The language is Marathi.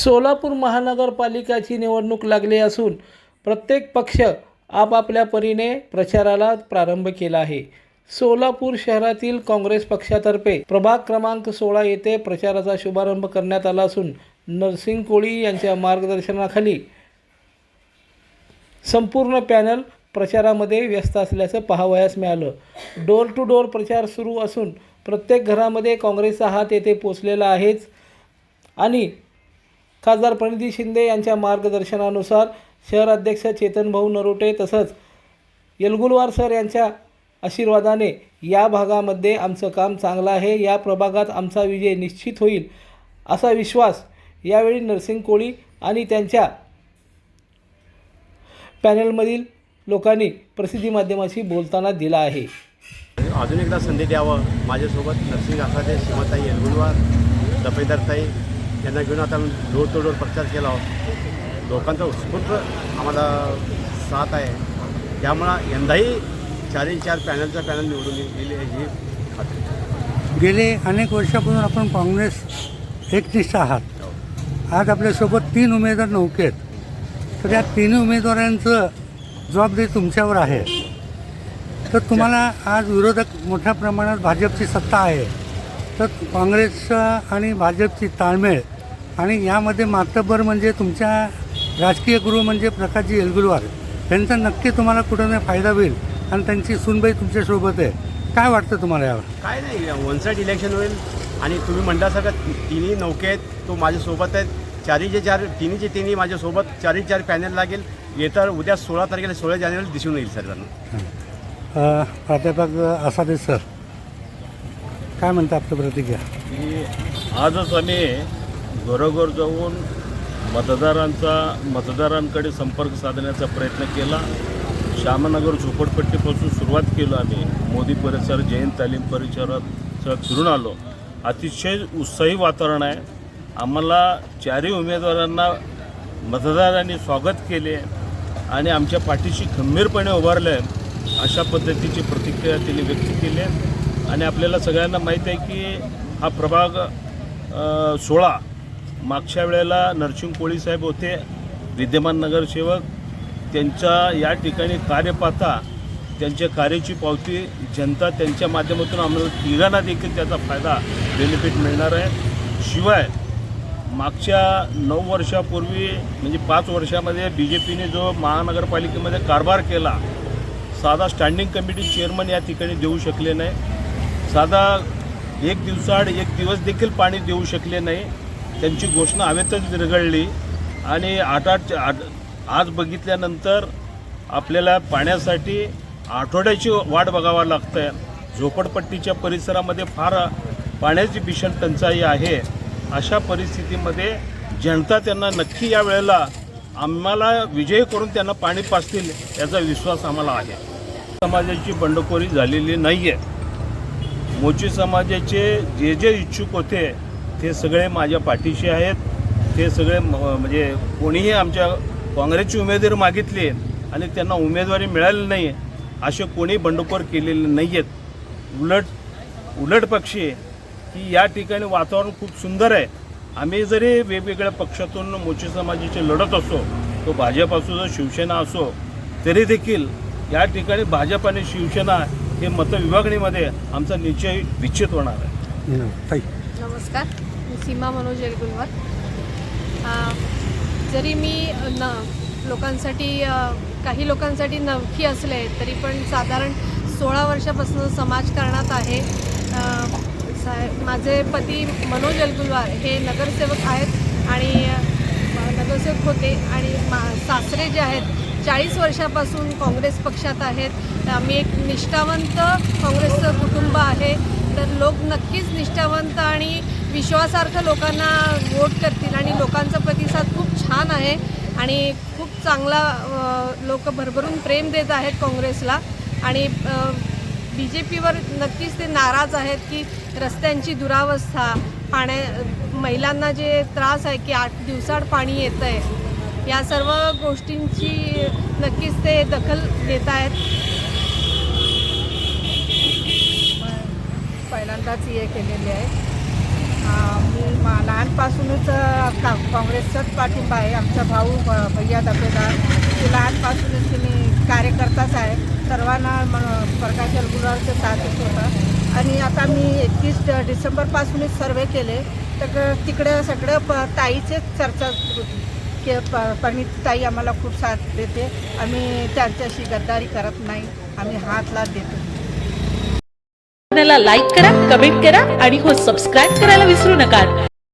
सोलापूर महानगरपालिकाची निवडणूक लागली असून प्रत्येक पक्ष आपापल्या परीने प्रचाराला प्रारंभ केला आहे. सोलापूर शहरातील काँग्रेस पक्षातर्फे प्रभाग क्रमांक सोळा येथे प्रचाराचा शुभारंभ करण्यात आला असून नरसिंग कोळी यांच्या मार्गदर्शनाखाली संपूर्ण पॅनल प्रचारामध्ये व्यस्त असल्याचं पाहावयास मिळालं. डोर टू डोर प्रचार सुरू असून प्रत्येक घरामध्ये काँग्रेसचा हात येथे पोचलेला आहेच आणि खासदार प्रणिती शिंदे यांच्या मार्गदर्शनानुसार शहर अध्यक्ष चेतन भाऊ नरोटे तसंच येलगुलवार सर यांच्या आशीर्वादाने या भागामध्ये आमचं काम चांगलं आहे. या प्रभागात आमचा विजय निश्चित होईल असा विश्वास यावेळी नरसिंग कोळी आणि त्यांच्या पॅनलमधील लोकांनी प्रसिद्धी माध्यमाशी बोलताना दिला आहे. अजून एकदा संधी द्यावं. माझ्यासोबत नरसिंग आखाते शिवताई येलगुलवार दफेदारताई त्यांना घेऊन आता डोर टू डोर प्रचार केला लोकांचा उत्स्फूर्त आम्हाला साथ आहे. त्यामुळं यंदाही चारही चार पॅनलचा पॅनल निवडून गेले ही खात्री. गेले अनेक वर्षापासून आपण काँग्रेस एकनिष्ठ आहात. आज आपल्यासोबत तीन उमेदवार नौकेत तर या तीन उमेदवारांचं जबाबदारी तुमच्यावर आहे. तर तुम्हाला आज विरोधक मोठ्या प्रमाणात भाजपची सत्ता आहे. तर काँग्रेस आणि भाजपची ताळमेळ आणि यामध्ये मातब्बर म्हणजे तुमच्या राजकीय गुरु म्हणजे प्रकाशजी येलगुलवार त्यांचा नक्की तुम्हाला कुठं नाही फायदा होईल आणि त्यांची सुनबाई तुमच्यासोबत आहे. काय वाटतं तुम्हाला यावर? काय नाही वन साईड इलेक्शन होईल आणि तुम्ही म्हणल्यासारखं तिन्ही नौके आहेत तो माझ्यासोबत आहेत. चारीचे चार तिन्हीचे तिन्ही माझ्यासोबत चारही चार पॅनल लागेल. येतर उद्या सोळा तारखेला सोळा जानेवारी दिसून येईल सर्वांना. प्राध्यापक आसादे सर काय म्हणता आपलं प्रतिक्रिया? की आजच आम्ही घरोघर जाऊन मतदारांचा मतदारांकडे संपर्क साधण्याचा प्रयत्न केला. श्यामनगर झोपडपट्टीपासून सुरुवात केलो आम्ही. मोदी परिसर जैन तालीम परिसरात फिरून आलो. अतिशय उत्साही वातावरण आहे. आम्हाला चारही उमेदवारांना मतदारांनी स्वागत केले आणि आमच्या पाठीशी खंबीरपणे उभारले अशा पद्धतीची प्रतिक्रिया त्यांनी व्यक्त केली. आहे आणि आपल्याला सगळ्यांना माहीत आहे की हा प्रभाग सोळा मागच्या वेळेला नरसिंग कोळी साहेब होते विद्यमान नगरसेवक. त्यांच्या या ठिकाणी कार्य पाहता त्यांच्या कार्याची पावती जनता त्यांच्या माध्यमातून आम्हाला तिघांना देखील त्याचा फायदा बेनिफिट मिळणार आहे. शिवाय मागच्या नऊ वर्षापूर्वी म्हणजे पाच वर्षामध्ये बी जे पीने जो महानगरपालिकेमध्ये कारभार केला साधा स्टँडिंग कमिटी चेअरमन या ठिकाणी देऊ शकले नाही. साधा एक दिवसाआड एक दिवस देखील पाणी देऊ शकले नाही. त्यांची घोषणा हवेतच विरघळली आणि आठ आठ आज बघितल्यानंतर आपल्याला पाण्यासाठी आठवड्याची वाट बघावं लागतं आहे झोपडपट्टीच्या परिसरामध्ये फार पाण्याची भीषण टंचाई आहे. अशा परिस्थितीमध्ये जनता त्यांना नक्की या वेळेला आम्हाला विजय करून त्यांना पाणी पाजतील याचा विश्वास आम्हाला आहे. समाजाची बंडखोरी झालेली नाही आहे मोची समाजाचे जे जे इच्छुक होते ते सगळे माझ्या पाठीशी आहेत. ते सगळे म- म्हणजे कोणीही आमच्या काँग्रेसची उमेदवारी मागितली आणि त्यांना उमेदवारी मिळाली नाही असे कोणी बंडखोर केलेले नाही आहेत उलट उलट पक्षी की या ठिकाणी वातावरण खूप सुंदर आहे. आम्ही जरी वेगवेगळ्या पक्षातून मोची समाजाचे लढत असो तो भाजप असो शिवसेना असो तरी देखील या ठिकाणी भाजप आणि शिवसेना हे मतविभागणीमध्ये आमचा निश्चय निश्चित होणार आहे. हं, नमस्कार मी सीमा मनोज येलगुलवर अ, जरी मी न लोकांसाठी काही लोकांसाठी नवखी असले तरी पण साधारण सोळा वर्षापासून समाजकारणात आहे. माझे पती मनोज येलगुलवार हे नगरसेवक आहेत आणि नगरसेवक होते आणि मा सासरे जे आहेत चाळीस वर्षापासून काँग्रेस पक्षात आहेत. आम्ही एक निष्ठावंत काँग्रेसचं कुटुंब आहे. तर लोक नक्कीच निष्ठावंत आणि विश्वासार्थ लोकांना वोट करतील आणि लोकांचा प्रतिसाद खूप छान आहे आणि खूप चांगला लोक भरभरून प्रेम देत आहेत काँग्रेसला. आणि बी जे पीवर नक्कीच ते नाराज आहेत की रस्त्यांची दुरावस्था पाण्या महिलांना जे त्रास आहे की आठ दिवसाड पाणी येतं आहे या सर्व गोष्टींची नक्कीच ते दखल घेत आहेत पहिल्यांदाच हे केलेले आहे. मी मा लहानपासूनच का काँग्रेसचाच पाठिंबा आहे. आमचा भाऊ भैया दबेदार ते लहानपासूनच तुम्ही कार्यकर्ताच आहे. सर्वांना म प्रकाश अलगुरारचं साथच होता. आणि आता मी एकतीस डिसेंबरपासूनच सर्वे केले. तर तिकडं सगळं प ताईचेच चर्चा होती. की प परिणित ताई आम्हाला खूप साथ देते. आम्ही त्यांच्याशी गद्दारी करत नाही. आम्ही हातला देतो. चॅनलला लाईक करा कमेंट करा आणि हो सबस्क्राईब करायला विसरू नका.